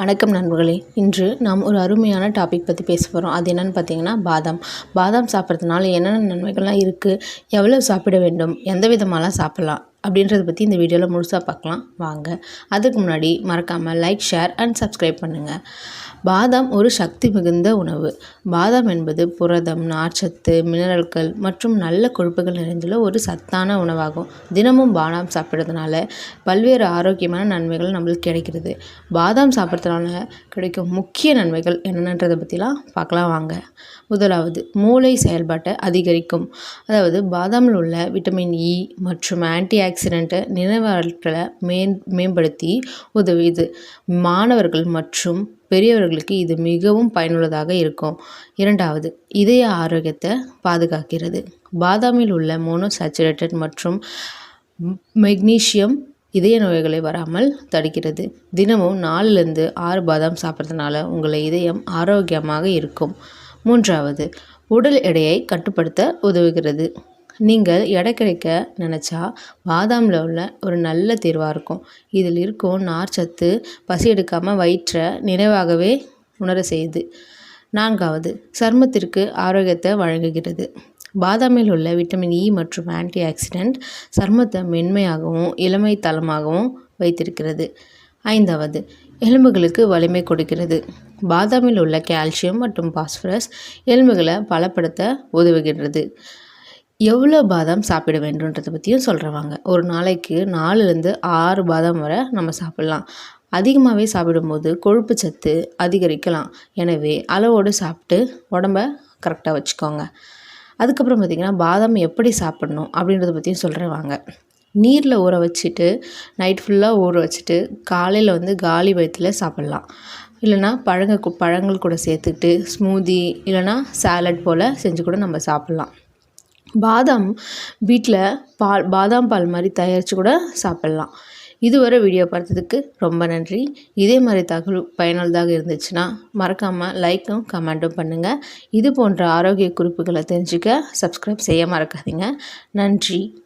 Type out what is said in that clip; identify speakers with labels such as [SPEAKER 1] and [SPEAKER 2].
[SPEAKER 1] வணக்கம் நண்பர்களே. இன்று நாம் ஒரு அருமையான டாபிக் பற்றி பேச போகிறோம் அது என்னென்னு பார்த்தீங்கன்னா பாதாம். பாதாம் சாப்பிட்றதுனால என்னென்ன நன்மைகள்லாம் இருக்குது எவ்வளோ சாப்பிட வேண்டும்? எந்த விதமாலாம் சாப்பிட்லாம்? அப்படின்றத பற்றி இந்த வீடியோவில் முழுசாக பார்க்கலாம். வாங்க. அதுக்கு முன்னாடி மறக்காமல் லைக் ஷேர் அண்ட் சப்ஸ்கிரைப் பண்ணுங்கள் பாதாம் ஒரு சக்தி மிகுந்த உணவு. பாதாம் என்பது புரதம் நார்ச்சத்து மினரல்கள் மற்றும் நல்ல கொழுப்புகள் நிறைந்துள்ள ஒரு சத்தான உணவாகும். தினமும் பாதாம் சாப்பிட்றதுனால பல்வேறு ஆரோக்கியமான நன்மைகள் நம்மளுக்கு கிடைக்கிறது. பாதாம் சாப்பிட்றதுனால கிடைக்கும் முக்கிய நன்மைகள் என்னென்னன்றதை பற்றிலாம் பார்க்கலாம் வாங்க. முதலாவது மூளை செயல்பாட்டை அதிகரிக்கும். அதாவது பாதாமில் உள்ள விட்டமின் இ e மற்றும் ஆன்டி ஆக்சிடென்ட்டை நினைவாற்றலை மேன் மேம்படுத்தி உதவுது மாணவர்கள் மற்றும் பெரியவர்களுக்கு இது மிகவும் பயனுள்ளதாக இருக்கும். இரண்டாவது இதய ஆரோக்கியத்தை பாதுகாக்கிறது. பாதாமில் உள்ள மோனோசாச்சுரேட்டட் மற்றும் மெக்னீஷியம் இதய நோய்களை வராமல் தடுக்கிறது. தினமும் நாலுலேருந்து ஆறு பாதாம் சாப்பிட்றதுனால உங்களை இதயம் ஆரோக்கியமாக இருக்கும். மூன்றாவது உடல் எடையை கட்டுப்படுத்த உதவுகிறது. நீங்கள் எடை கிடைக்க நினச்சா பாதாமில் உள்ள ஒரு நல்ல தீர்வாக இருக்கும். இதில் இருக்கும் நார்ச்சத்து பசி எடுக்காமல் வயிற்றை நிறைவாகவே உணர செய்யுது. நான்காவது சருமத்திற்கு ஆரோக்கியத்தை வழங்குகிறது. பாதாமில் உள்ள விட்டமின் இ மற்றும் ஆன்டி ஆக்சிடென்ட் சருமத்தை மென்மையாகவும் இளமை தளமாகவும் வைத்திருக்கிறது. ஐந்தாவது எலும்புகளுக்கு வலிமை கொடுக்கிறது. பாதாமில் உள்ள கால்சியம் மற்றும் பாஸ்பரஸ் எலும்புகளை பலப்படுத்த உதவுகின்றது. எவ்வளோ பாதாம் சாப்பிட வேண்டுன்றதை பற்றியும் சொல்கிறவாங்க ஒரு நாளைக்கு நாலுலேருந்து ஆறு பாதாம் வரை நம்ம சாப்பிட்லாம். அதிகமாகவே சாப்பிடும்போது கொழுப்பு சத்து அதிகரிக்கலாம். எனவே அளவோடு சாப்பிட்டு உடம்ப கரெக்டாக வச்சுக்கோங்க. அதுக்கப்புறம் பார்த்திங்கன்னா பாதாம் எப்படி சாப்பிடணும் அப்படின்றத பற்றியும் சொல்கிறவாங்க நீரில் ஊற வச்சுட்டு நைட் ஃபுல்லாக ஊற வச்சுட்டு காலையில் வந்து காலி வயிற்றில் சாப்பிட்லாம். இல்லைனா பழங்க பழங்கள் கூட சேர்த்துக்கிட்டு ஸ்மூதி இல்லைனா சாலட் போல் செஞ்சு கூட நம்ம சாப்பிட்லாம். பாதாம் வீட்டில் பால் பாதாம் பால் மாதிரி தயாரித்து கூட சாப்பிட்லாம். இதுவரை வீடியோ பார்த்ததுக்கு ரொம்ப நன்றி. இதே மாதிரி தகவல் பயனுள்ளதாக இருந்துச்சுன்னா மறக்காமல் லைக்கும் கமெண்ட்டும் பண்ணுங்கள் இது போன்ற ஆரோக்கிய குறிப்புகளை தெரிஞ்சுக்க சப்ஸ்கிரைப் செய்ய மறக்காதீங்க. நன்றி.